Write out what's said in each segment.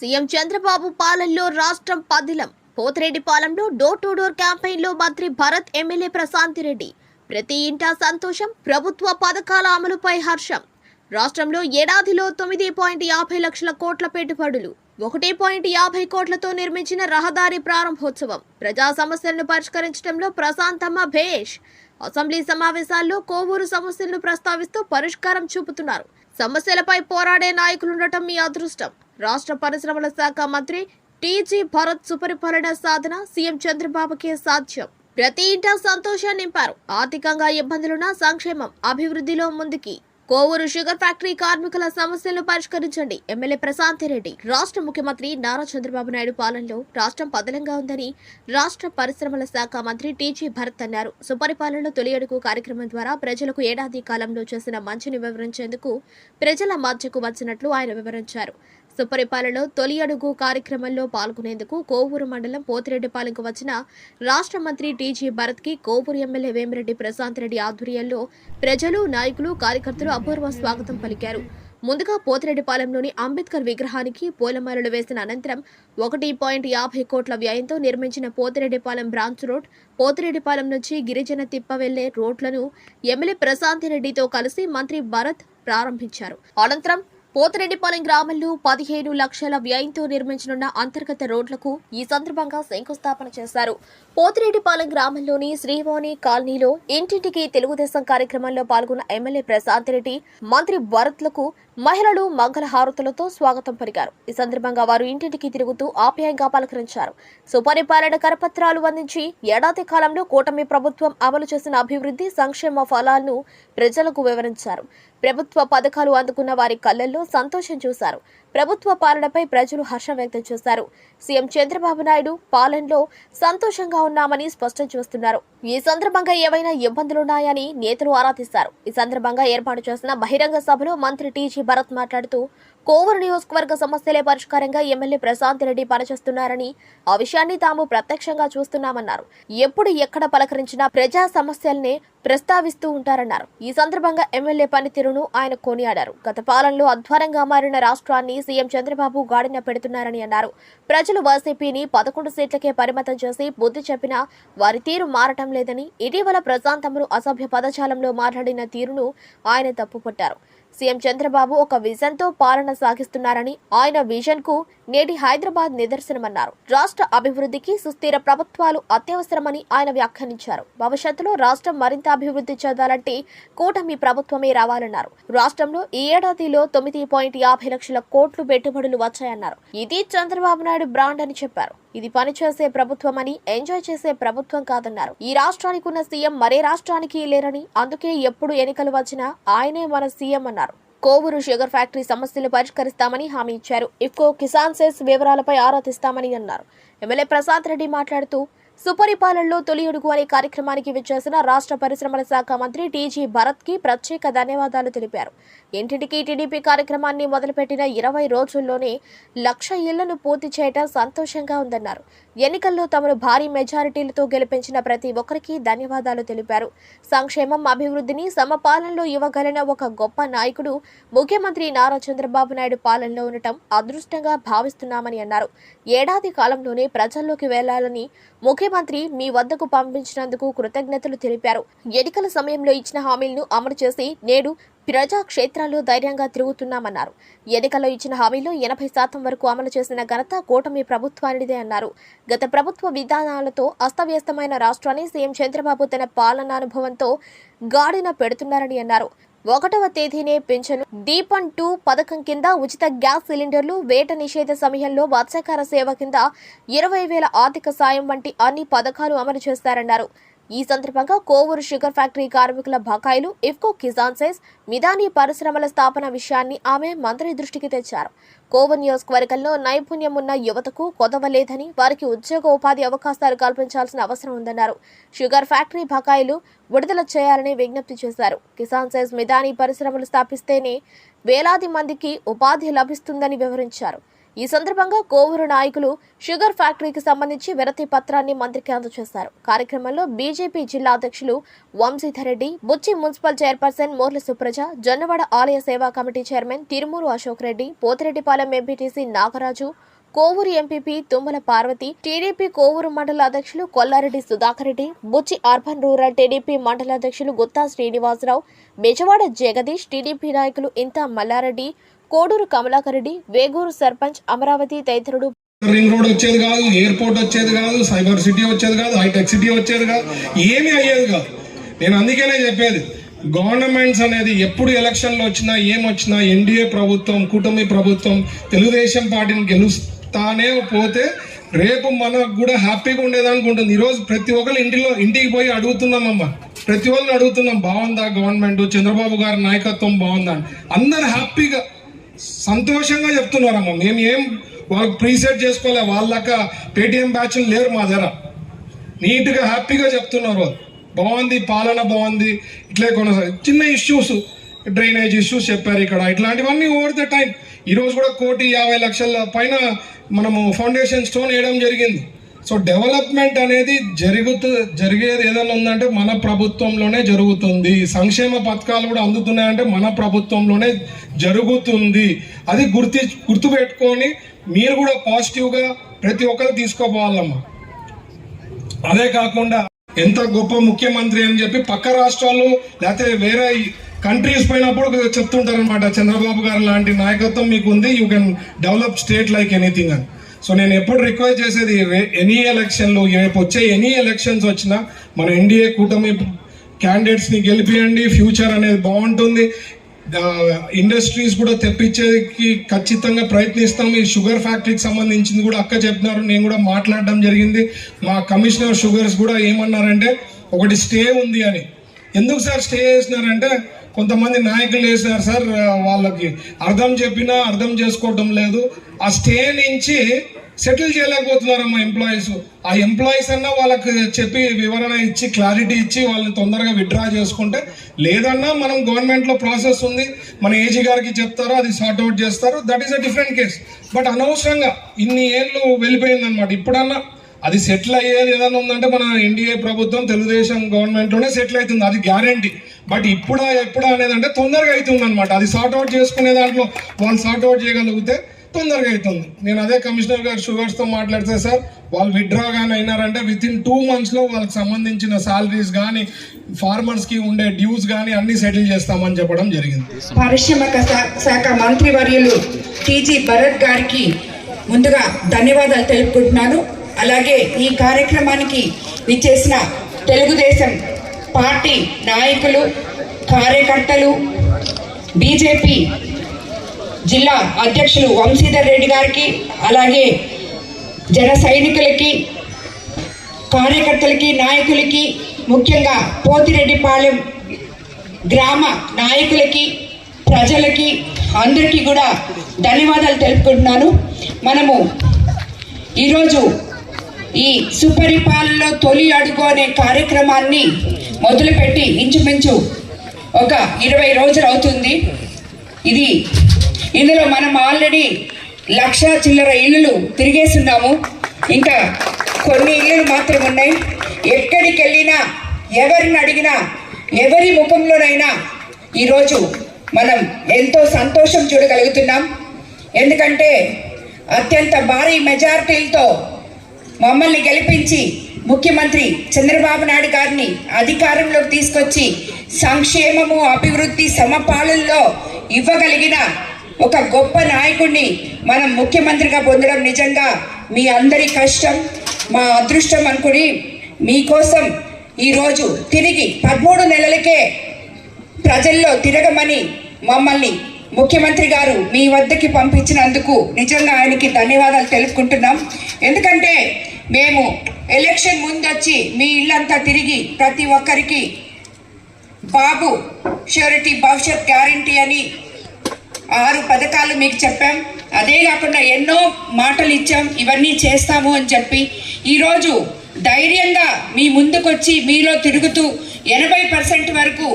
CM Chandrababu పాలనలో రాష్ట్రం పదిలం. పోతిరెడ్డిపాలెంలో డోర్ టు డోర్ క్యాంపెయిన్లో మంత్రి భరత్ ఎమ్మెల్యే ప్రశాంతి రెడ్డి ప్రతి ఇంటా సంతోషం ప్రభుత్వ పథకాల అమలుపై హర్షం. రాష్ట్రంలో ఏడాదిలో తొమ్మిది పాయింట్ యాభై లక్షల కోట్ల పెట్టుబడులు ఒకటి పాయింట్ యాభై కోట్లతో నిర్మించిన రహదారి ప్రారంభోత్సవం. ప్రజా సమస్యలను పరిష్కరించడంలో ప్రశాంతమ్మ భేష్. అసెంబ్లీ సమావేశాల్లో కోవూరు సమస్యలను ప్రస్తావిస్తూ పరిష్కారం చూపుతున్నారు. సమస్యలపై పోరాడే నాయకులుండటం మీ అదృష్టం. రాష్ట్ర పరిశ్రమల శాఖ మంత్రి టీజీ భరత్ సుపరిపాలన సాధన సీఎం చంద్రబాబుకే సాధ్యం. ప్రతి ఇంటా సంతోషాన్ని నింపారు. ఆర్థికంగా ఇబ్బందులున్న సంక్షేమం అభివృద్ధిలో ముందుకి. కోవూరు షుగర్ ఫ్యాక్టరీ కార్మికుల సమస్యలను పరిష్కరించండి. ఎమ్మెల్యే ప్రశాంత్ రెడ్డి. రాష్ట్ర ముఖ్యమంత్రి నారా చంద్రబాబు నాయుడు పాలనలో రాష్ట్రం పదలంగా ఉందని రాష్ట్ర పరిశ్రమల శాఖ మంత్రి టీజీ భరత్ అన్నారు. సుపరిపాలనలో తొలి అడుగు కార్యక్రమం ద్వారా ప్రజలకు ఏడాది కాలంలో చేసిన మంచిని వివరించేందుకు ప్రజల మధ్యకు వచ్చినట్లు ఆయన వివరించారు. సుపరిపాలనలో తొలి అడుగు కార్యక్రమంలో పాల్గొనేందుకు కోవూరు మండలం పోతిరెడ్డిపాలెంకు వచ్చిన రాష్ట్ర మంత్రి టీజీ భరత్కి కోవూరు ఎమ్మెల్యే వేమిరెడ్డి ప్రశాంత్ రెడ్డి ఆధ్వర్యంలో ప్రజలు నాయకులు కార్యకర్తలు అపూర్వ స్వాగతం పలికారు. ముందుగా పోతిరెడ్డిపాలెంలోని అంబేద్కర్ విగ్రహానికి పూలమాలలు వేసిన అనంతరం ఒకటి పాయింట్ యాభై కోట్ల వ్యయంతో నిర్మించిన పోతిరెడ్డిపాలెం బ్రాంచ్ రోడ్ పోతిరెడ్డిపాలెం నుంచి గిరిజన తిప్ప వెళ్ళే రోడ్లను ఎమ్మెల్యే ప్రశాంత్ రెడ్డితో కలిసి మంత్రి భరత్ ప్రారంభించారు. అనంతరం పోతిరెడ్డిపాలెం గ్రామంలో పదిహేను లక్షల వ్యయంతో నిర్మించనున్న అంతర్గత రోడ్లకు ఈ సందర్భంగా శంకుస్థాపన చేశారు. పోతిరెడ్డిపాలెం గ్రామంలోని శ్రీవాణి కాలనీలో ఇంటింటికి తెలుగుదేశం కార్యక్రమంలో పాల్గొన్న ఎమ్మెల్యే ప్రశాంత్ రెడ్డి మంత్రి భరత్లకు మహిళలు మంగళ హారతులతో స్వాగతం పలికారు. ఈ సందర్భంగా వారు ఇంటింటికి తిరుగుతూ ఆప్యాయంగా పలకరించారు. సుపరిపాలన కరపత్రాలు అందించి ఏడాది కాలంలో కూటమి ప్రభుత్వం అమలు చేసిన అభివృద్ధి సంక్షేమ ఫలాలను ప్రజలకు వివరించారు. ప్రభుత్వ పథకాలు అందుకున్న వారి కళ్ళల్లో సంతోషం చూశారు. ప్రభుత్వ పాలనపై ప్రజలు హర్షం వ్యక్తం చేశారు. సీఎం చంద్రబాబు నాయుడు పాలనలో సంతోషంగా ఉన్నామని స్పష్టం చేస్తున్నారు. ఈ సందర్భంగా ఏవైనా ఇబ్బందులున్నాయని నేతలు ఆరాధిస్తారు. ఈ సందర్భంగా ఏర్పాటు చేసిన బహిరంగ సభలో మంత్రి టీజీ భరత్ మాట్లాడుతూ కోవూరు నియోజకవర్గ సమస్యలే పరిష్కారంగా ఎమ్మెల్యే ప్రశాంత్ రెడ్డి పనిచేస్తున్నారని ఆ విషయాన్ని తాము ప్రత్యక్షంగా చూస్తున్నామన్నారు. ఎప్పుడు ఎక్కడ పలకరించినా ప్రజా సమస్యల్నే ప్రస్తావిస్తూ ఉంటారన్నారు. ఈ సందర్భంగా ఎమ్మెల్యే పనితీరును ఆయన కొనియాడారు. గత పాలనలో అధ్వానంగా మారిన రాష్ట్రాన్ని సీఎం చంద్రబాబు గాడిన పెడుతున్నారని అన్నారు. ప్రజలు వైసీపీని పదకొండు సీట్లకే పరిమితం చేసి బుద్ధి చెప్పినా వారి తీరు మారటం లేదని ఇటీవల ప్రశాంతములు అసభ్య పదజాలంలో మాట్లాడిన తీరును ఆయన తప్పుపట్టారు. సీఎం చంద్రబాబు ఒక విజన్తో పాలన సాగిస్తున్నారని ఆయన విజన్కు నేటి హైదరాబాద్ నిదర్శనమన్నారు. రాష్ట్ర అభివృద్ధికి సుస్థిర ప్రభుత్వాలు అత్యవసరమని ఆయన వ్యాఖ్యానించారు. భవిష్యత్తులో రాష్ట్రం మరింత అభివృద్ధి చెందాలంటే కూటమి ప్రభుత్వమే రావాలన్నారు. రాష్ట్రంలో ఈ ఏడాదిలో తొమ్మిది పాయింట్ యాభై లక్షల కోట్లు పెట్టుబడులు వచ్చాయన్నారు. ఇది చంద్రబాబు నాయుడు బ్రాండ్ అని చెప్పారు. ఇది పనిచేసే ప్రభుత్వం అని ఎంజాయ్ చేసే ప్రభుత్వం కాదన్నారు. ఈ రాష్ట్రానికి ఉన్న సీఎం మరే రాష్ట్రానికి లేరని అందుకే ఎప్పుడు ఎన్నికలు వచ్చినా ఆయనే మన సీఎం అన్నారు. కోవూరు షుగర్ ఫ్యాక్టరీ సమస్యలు పరిష్కరిస్తామని హామీ ఇచ్చారు. ఇఫ్కో కిసాన్ సెస్ వివరాలపై ఆరా తీస్తామని అన్నారు. ఎమ్మెల్యే ప్రసాద్ రెడ్డి మాట్లాడుతూ సుపరిపాలనలో తొలి అడుగు అనే కార్యక్రమానికి విచ్చేసిన రాష్ట్ర పరిశ్రమల శాఖ మంత్రి టీజీ భరత్కి ప్రత్యేక ధన్యవాదాలు తెలిపారు. ఇంటింటికి టీడీపీ కార్యక్రమాన్ని మొదలుపెట్టిన ఇరవై రోజుల్లోనే లక్ష ఇళ్ళను పూర్తి చేయడం సంతోషంగా ఉందన్నారు. ఎన్నికల్లో తమను భారీ మెజారిటీలతో గెలిపించిన ప్రతి ఒక్కరికి ధన్యవాదాలు తెలిపారు. సంక్షేమం అభివృద్ధిని సమపాలనలో ఇవ్వగలిగిన ఒక గొప్ప నాయకుడు ముఖ్యమంత్రి నారా చంద్రబాబు నాయుడు పాలనలో ఉండటం అదృష్టంగా భావిస్తున్నామని అన్నారు. ఏడాది కాలంలోనే ప్రజల్లోకి వెళ్ళాలని ముఖ్యమంత్రి మీ వద్దకు పంపించినందుకు కృతజ్ఞతలు తెలిపారు. ఎన్నికల సమయంలో ఇచ్చిన హామీలను అమలు చేసి నేడు ప్రజాక్షేత్రాల్లో ధైర్యంగా తిరుగుతున్నామన్నారు. ఎన్నికల్లో ఇచ్చిన హామీలు ఎనభై శాతం వరకు అమలు చేసిన ఘనత కూటమి ప్రభుత్వానిదే అన్నారు. గత ప్రభుత్వ విధానాలతో అస్తవ్యస్తమైన రాష్ట్రాన్ని సీఎం చంద్రబాబు తన పాలనానుభవంతో గాడిన పెడుతున్నారని అన్నారు. ఒకటవ తేదీనే పెంచను దీపం టూ పథకం కింద ఉచిత గ్యాస్ సిలిండర్లు వేట నిషేధ సమయంలో మత్స్యకార సేవ కింద ఇరవై వేల ఆర్థిక సాయం వంటి అన్ని పథకాలు అమలు చేస్తారన్నారు. ఈ సందర్భంగా కోవూరు షుగర్ ఫ్యాక్టరీ కార్మికుల బకాయిలు ఇఫ్కో కిసాన్ సైజ్ మిదాని పరిశ్రమల స్థాపన విషయాన్ని ఆమె మంత్రి దృష్టికి తెచ్చారు. కోవూరు నియోజకవర్గంలో నైపుణ్యం ఉన్న యువతకు కొదవలేదని వారికి ఉద్యోగ ఉపాధి అవకాశాలు కల్పించాల్సిన అవసరం ఉందన్నారు. షుగర్ ఫ్యాక్టరీ బకాయిలు విడుదల చేయాలని విజ్ఞప్తి చేశారు. కిసాన్ సైజ్ మిదాని పరిశ్రమలు స్థాపిస్తేనే వేలాది మందికి ఉపాధి లభిస్తుందని వివరించారు. ఈ సందర్భంగా కోవూరు నాయకులు షుగర్ ఫ్యాక్టరీకి సంబంధించి విరతి పత్రాన్ని మంత్రికి అందజేశారు. కార్యక్రమంలో బీజేపీ జిల్లా అధ్యక్షులు వంశీధర్ రెడ్డి బుచ్చి మున్సిపల్ చైర్పర్సన్ మోర్ల సుప్రజ జొన్నవాడ ఆలయ సేవా committee chairman Tirumuru Ashok Reddy Pothireddypalem MPTC Nagaraju Kovur MPP Tummala Parvathi TDP Kovur మండల అధ్యక్షులు Kollareddy Sudhakar Reddy Buchi urban rural TDP మండల అధ్యక్షులు గుత్తా శ్రీనివాసరావు బెజవాడ జగదీష్ టీడీపీ నాయకులు ఇంత మల్లారెడ్డి కోడూరు కమలాకర్ రెడ్డి వేగూరు సర్పంచ్ అమరావతి తదితరుడు రింగ్ రోడ్ వచ్చేది కాదు ఎయిర్పోర్ట్ వచ్చేది కాదు సైబర్ సిటీ వచ్చేది కాదు హైటెక్ సిటీ వచ్చేది కాదు ఏమీ అయ్యేది కాదు. నేను అందుకనే చెప్పేది గవర్నమెంట్స్ అనేది ఎప్పుడు ఎలక్షన్లు వచ్చినా ఏమొచ్చినా ఎన్డీఏ ప్రభుత్వం కూటమి ప్రభుత్వం తెలుగుదేశం పార్టీని గెలుస్తానే పోతే రేపు మనకు కూడా హ్యాపీగా ఉండేదనుకుంటుంది. ఈరోజు ప్రతి ఒక్కరు ఇంటిలో ఇంటికి పోయి అడుగుతున్నామమ్మా ప్రతి ఒక్కరిని అడుగుతున్నాం బాగుందా గవర్నమెంట్? చంద్రబాబు గారి నాయకత్వం బాగుందా అని. అందరు హ్యాపీగా సంతోషంగా చెప్తున్నారమ్మా. మేము ఏం వాళ్ళకి ప్రీసెట్ చేసుకోలే వాళ్ళక పేటిఎం బ్యాచ్లు లేరు మా దగ్గర. నీట్గా హ్యాపీగా చెప్తున్నారు వాళ్ళు. బాగుంది పాలన బాగుంది ఇట్లే కొనసాగి చిన్న ఇష్యూస్ డ్రైనేజ్ ఇష్యూస్ చెప్పారు ఇక్కడ. ఇట్లాంటివన్నీ ఓవర్ ద టైం ఈరోజు కూడా కోటి యాభై లక్షల పైన మనము ఫౌండేషన్ స్టోన్ వేయడం జరిగింది. సో డెవలప్మెంట్ అనేది జరుగుతూ జరిగేది ఏదైనా ఉందంటే మన ప్రభుత్వంలోనే జరుగుతుంది. సంక్షేమ పథకాలు కూడా అందుతున్నాయంటే మన ప్రభుత్వంలోనే జరుగుతుంది. అది గుర్తి గుర్తుపెట్టుకొని మీరు కూడా పాజిటివ్గా ప్రతి ఒక్కరు తీసుకోపోవాలమ్మా. అదే కాకుండా ఎంత గొప్ప ముఖ్యమంత్రి అని చెప్పి పక్క రాష్ట్రాలు లేకపోతే వేరే కంట్రీస్ పోయినప్పుడు చెప్తుంటారు అనమాట చంద్రబాబు గారు లాంటి నాయకత్వం మీకు ఉంది you can develop state like anything అని. సో నేను ఎప్పుడు రిక్వెస్ట్ చేసేది ఎనీ ఎలక్షన్లు రేపు వచ్చే ఎనీ ఎలక్షన్స్ వచ్చినా మన ఎన్డీఏ కూటమి క్యాండిడేట్స్ని గెలిపియండి ఫ్యూచర్ అనేది బాగుంటుంది. ఇండస్ట్రీస్ కూడా తెప్పించేకి ఖచ్చితంగా ప్రయత్నిస్తాం. ఈ షుగర్ ఫ్యాక్టరీకి సంబంధించింది కూడా అక్క చెప్తున్నారు నేను కూడా మాట్లాడడం జరిగింది. మా కమిషనర్ షుగర్స్ కూడా ఏమన్నారంటే ఒకటి స్టే ఉంది అని. ఎందుకు సార్ స్టే చేసినారంటే కొంతమంది నాయకులు వేశారు సార్ వాళ్ళకి అర్థం చెప్పినా అర్థం చేసుకోవటం లేదు. ఆ స్టే నుంచి సెటిల్ చేయలేకపోతున్నారమ్మా ఎంప్లాయీస్ ఆ ఎంప్లాయీస్ అన్నా వాళ్ళకి చెప్పి వివరణ ఇచ్చి క్లారిటీ ఇచ్చి వాళ్ళని తొందరగా విత్డ్రా చేసుకుంటే లేదన్నా మనం గవర్నమెంట్లో ప్రాసెస్ ఉంది. మన ఏజీ గారికి చెప్తారో అది సార్ట్ అవుట్ చేస్తారు. That is a different case but అనవసరంగా ఇన్ని ఏళ్ళు వెళ్ళిపోయిందనమాట ఇప్పుడన్నా అది సెటిల్ అయ్యేది ఏదైనా ఉందంటే మన ఎన్డీఏ ప్రభుత్వం తెలుగుదేశం గవర్నమెంట్లోనే సెటిల్ అవుతుంది. అది గ్యారంటీ బట్ ఇప్పుడా ఎప్పుడా అనేది అంటే తొందరగా అవుతుంది అనమాట అది సార్ట్అవుట్ చేసుకునే దాంట్లో వాళ్ళు సార్ట్ అవుట్ చేయగలిగితే తొందరగా అవుతుంది నేను అదే కమిషనర్ గారు షుగర్స్తో మాట్లాడితే సార్ వాళ్ళు విత్డ్రా కానీ అయినారంటే విత్ ఇన్ టూ మంత్స్లో వాళ్ళకి సంబంధించిన సాలరీస్ కానీ ఫార్మర్స్కి ఉండే డ్యూస్ కానీ అన్ని సెటిల్ చేస్తామని చెప్పడం జరిగింది. పారిశ్రామిక శాఖ శాఖ మంత్రివర్యులు టీజీ భరత్ గారికి ముందుగా ధన్యవాదాలు తెలుపుకుంటున్నాను. అలాగే ఈ కార్యక్రమానికి విచ్చేసిన తెలుగుదేశం పార్టీ నాయకులు కార్యకర్తలు బీజేపీ జిల్లా అధ్యక్షులు వంశీధర్ రెడ్డి గారికి అలాగే జన సైనికులకి కార్యకర్తలకి నాయకులకి ముఖ్యంగా పోతిరెడ్డిపాలెం గ్రామ నాయకులకి ప్రజలకి అందరికీ కూడా ధన్యవాదాలు తెలుపుకుంటున్నాను. మనము ఈరోజు ఈ సుపరిపాలనలో తొలి అడుగు అనే కార్యక్రమాన్ని మొదలుపెట్టి ఇంచుమించు ఒక ఇరవై రోజులు అవుతుంది. ఇది ఇందులో మనం ఆల్రెడీ లక్ష చిల్లర ఇల్లులు తిరిగేస్తున్నాము. ఇంకా కొన్ని ఇల్లులు మాత్రం ఉన్నాయి. ఎక్కడికి వెళ్ళినా ఎవరిని అడిగినా ఎవరి ముఖంలోనైనా ఈరోజు మనం ఎంతో సంతోషం చూడగలుగుతున్నాం. ఎందుకంటే అత్యంత భారీ మెజారిటీలతో మమ్మల్ని గెలిపించి ముఖ్యమంత్రి చంద్రబాబు నాయుడు గారిని అధికారంలోకి తీసుకొచ్చి సంక్షేమము అభివృద్ధి సమపాలనలో ఇవ్వగలిగిన ఒక గొప్ప నాయకుడిని మనం ముఖ్యమంత్రిగా పొందడం నిజంగా మీ అందరి కష్టం మా అదృష్టం అనుకుని మీకోసం ఈరోజు తిరిగి పదమూడు నెలలకే ప్రజల్లో తిరగమని మమ్మల్ని ముఖ్యమంత్రి గారు మీ వద్దకి పంపించినందుకు నిజంగా ఆయనకి ధన్యవాదాలు తెలుపుకుంటున్నాం. ఎందుకంటే మేము ఎలక్షన్ ముందొచ్చి మీ ఇల్లంతా తిరిగి ప్రతి ఒక్కరికి బాబు ష్యూరిటీ భవిష్యత్ గ్యారంటీ అని ఆరు పథకాలు మీకు చెప్పాం. అదే కాకుండా ఎన్నో మాటలు ఇచ్చాం. ఇవన్నీ చేస్తాము అని చెప్పి ఈరోజు ధైర్యంగా మీ ముందుకొచ్చి మీలో తిరుగుతూ ఎనభై పర్సెంట్ వరకు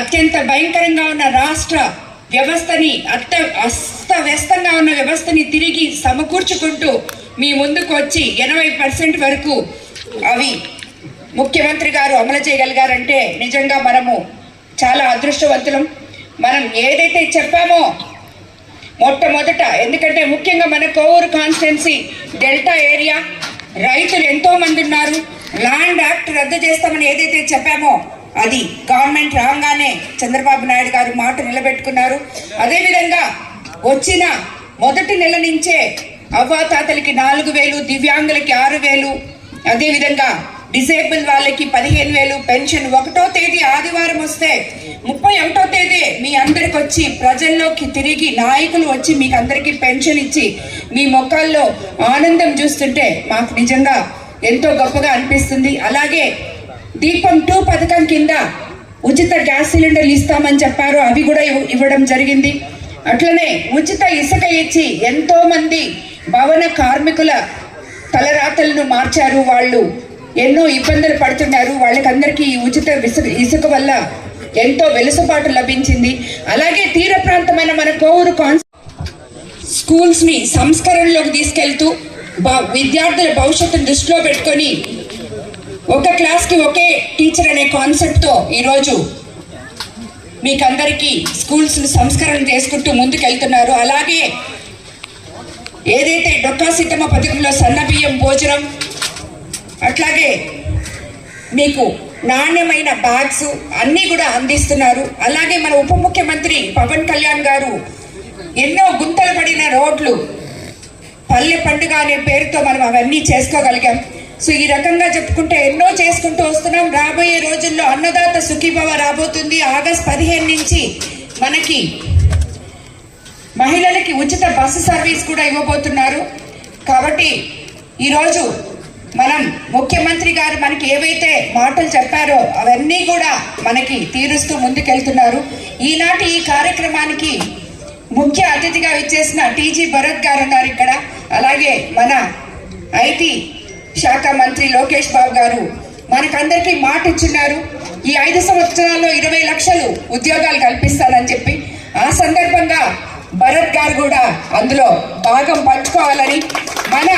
అత్యంత భయంకరంగా ఉన్న రాష్ట్ర వ్యవస్థని అత్త అస్తవ్యస్తంగా ఉన్న వ్యవస్థని తిరిగి సమకూర్చుకుంటూ మీ ముందుకు వచ్చి ఎనభై పర్సెంట్ వరకు అవి ముఖ్యమంత్రి గారు అమలు చేయగలిగారంటే నిజంగా మనము చాలా అదృష్టవంతులం. మనం ఏదైతే చెప్పామో మొట్టమొదట ఎందుకంటే ముఖ్యంగా మన కోవూరు కాన్స్టిట్యున్సీ డెల్టా ఏరియా రైతులు ఎంతోమంది ఉన్నారు. ల్యాండ్ యాక్ట్ రద్దు చేస్తామని ఏదైతే చెప్పామో అది గవర్నమెంట్ రాగానే చంద్రబాబు నాయుడు గారు మాట నిలబెట్టుకున్నారు. అదేవిధంగా వచ్చిన మొదటి నెల నుంచే అవ్వాతాతలకి నాలుగు వేలు దివ్యాంగులకి ఆరు వేలు అదేవిధంగా డిసేబుల్ వాళ్ళకి పదిహేను వేలు పెన్షన్ ఒకటో తేదీ ఆదివారం వస్తే ముప్పై ఒకటో తేదీ మీ అందరికి వచ్చి ప్రజల్లోకి తిరిగి నాయకులు వచ్చి మీకు అందరికీ పెన్షన్ ఇచ్చి మీ మొక్కల్లో ఆనందం చూస్తుంటే మాకు నిజంగా ఎంతో గొప్పగా అనిపిస్తుంది. అలాగే దీపం టూ పథకం కింద ఉచిత గ్యాస్ సిలిండర్లు ఇస్తామని చెప్పారు. అవి కూడా ఇవ్వడం జరిగింది. అట్లనే ఉచిత ఇసుక ఇచ్చి ఎంతో మంది భవన కార్మికుల తలరాతలను మార్చారు వాళ్ళు. ఎన్నో ఇబ్బందులు పడుతున్నారు. వాళ్ళకందరికీ ఈ ఉచిత ఇసుక ఇసుక వల్ల ఎంతో వెలుసుబాటు లభించింది. అలాగే తీర ప్రాంతమైన మన కోవూరు కాన్స్ స్కూల్స్ని సంస్కరణలోకి తీసుకెళ్తూ విద్యార్థుల భవిష్యత్తును దృష్టిలో పెట్టుకొని ఒక క్లాస్కి ఒకే టీచర్ అనే కాన్సెప్ట్తో ఈరోజు మీకందరికీ స్కూల్స్ సంస్కరణ చేసుకుంటూ ముందుకెళ్తున్నారు. అలాగే ఏదైతే డొక్కా సీతమ్మ పథకంలో సన్న బియ్యం భోజనం అట్లాగే మీకు నాణ్యమైన బ్యాగ్స్ అన్నీ కూడా అందిస్తున్నారు. అలాగే మన ఉప ముఖ్యమంత్రి పవన్ కళ్యాణ్ గారు ఎన్నో గుంతలు పడిన రోడ్లు పల్లె పండుగ అనే పేరుతో మనం అవన్నీ చేసుకోగలిగాం. సో ఈ రకంగా చెప్పుకుంటే ఎన్నో చేసుకుంటూ వస్తున్నాం. రాబోయే రోజుల్లో అన్నదాత సుఖీభవ రాబోతుంది. ఆగస్ట్ పదిహేను నుంచి మనకి మహిళలకి ఉచిత బస్సు సర్వీస్ కూడా ఇవ్వబోతున్నారు. కాబట్టి ఈరోజు మనం ముఖ్యమంత్రి గారు మనకి ఏవైతే మాటలు చెప్పారో అవన్నీ కూడా మనకి తీరుస్తూ ముందుకెళ్తున్నారు. ఈనాటి ఈ కార్యక్రమానికి ముఖ్య అతిథిగా ఇచ్చేసిన టీజీ భరత్ గారు ఉన్నారు ఇక్కడ. అలాగే మన ఐటీ శాఖ మంత్రి లోకేష్ బాబు గారు. మనకందరికీ మాట ఇచ్చున్నారు ఈ ఐదు సంవత్సరాల్లో ఇరవై లక్షలు ఉద్యోగాలు కల్పిస్తానని చెప్పి. ఆ సందర్భంగా భరత్ గారు కూడా అందులో భాగం పంచుకోవాలని మన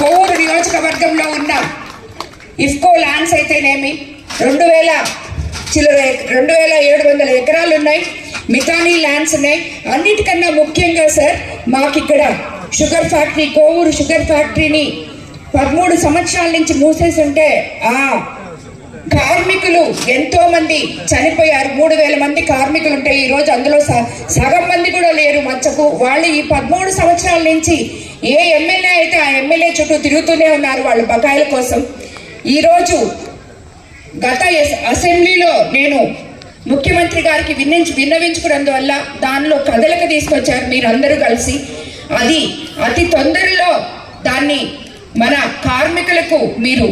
కోవూరు నియోజకవర్గంలో ఉన్న ఇఫ్కో ల్యాండ్స్ అయితేనేమి రెండు వేల చిల్లర రెండు వేల ఏడు వందల ఎకరాలు ఉన్నాయి. మితానీ ల్యాండ్స్ ఉన్నాయి. అన్నిటికన్నా ముఖ్యంగా సార్ మాకు ఇక్కడ షుగర్ ఫ్యాక్టరీ కోవూరు షుగర్ ఫ్యాక్టరీని పదమూడు సంవత్సరాల నుంచి మూసేసి ఉంటే ఆ కార్మికులు ఎంతో మంది చనిపోయారు. మూడు వేల మంది కార్మికులు ఉంటే ఈ రోజు అందులో సగం మంది కూడా లేరు మచ్చకు. వాళ్ళు ఈ పదమూడు సంవత్సరాల నుంచి ఏ ఎమ్మెల్యే అయితే ఆ ఎమ్మెల్యే చుట్టూ తిరుగుతూనే ఉన్నారు వాళ్ళు బకాయిల కోసం. ఈరోజు గత అసెంబ్లీలో నేను ముఖ్యమంత్రి గారికి విన్నించి విన్నవించుకున్నందువల్ల దానిలో కదలిక తీసుకొచ్చారు మీరందరూ కలిసి. అది అతి తొందరలో దాన్ని మన కార్మికులకు మీరు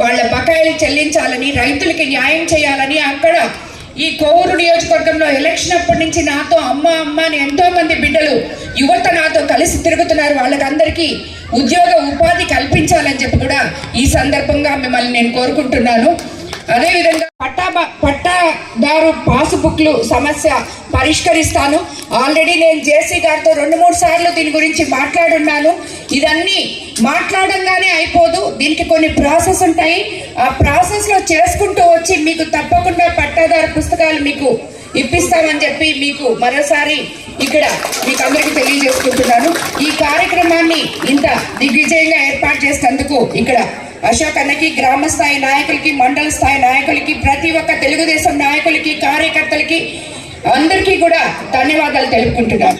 వాళ్ళ బకాయిలు చెల్లించాలని రైతులకి న్యాయం చేయాలని అక్కడ ఈ కోవూరు నియోజకవర్గంలో ఎలక్షన్ అప్పటి నుంచి నాతో అమ్మ అమ్మ అని ఎంతో మంది బిడ్డలు యువత నాతో కలిసి తిరుగుతున్నారు. వాళ్ళకందరికీ ఉద్యోగ ఉపాధి కల్పించాలని చెప్పి కూడా ఈ సందర్భంగా మిమ్మల్ని నేను కోరుకుంటున్నాను. అదేవిధంగా పట్టా పట్టాదారు పాసుబుక్లు సమస్య పరిష్కరిస్తాను. ఆల్రెడీ నేను జేసీ గారితో రెండు మూడు సార్లు దీని గురించి మాట్లాడున్నాను. ఇదన్నీ మాట్లాడంగానే అయిపోదు. దీనికి కొన్ని ప్రాసెస్ ఉంటాయి. ఆ ప్రాసెస్లో చేసుకుంటూ వచ్చి మీకు తప్పకుండా పట్టాదారు పుస్తకాలు మీకు ఇప్పిస్తామని చెప్పి మీకు మరోసారి ఇక్కడ మీకు అందరికీ తెలియజేసుకుంటున్నాను. ఈ కార్యక్రమాన్ని ఇంత దిగ్విజయంగా ఏర్పాటు చేసినందుకు ఇక్కడ అశోక్ అన్నకి గ్రామ స్థాయి నాయకులకి మండల స్థాయి నాయకులకి ప్రతి ఒక్క తెలుగుదేశం నాయకులకి కార్యకర్తలకి అందరికీ కూడా ధన్యవాదాలు తెలుపుకుంటున్నాను.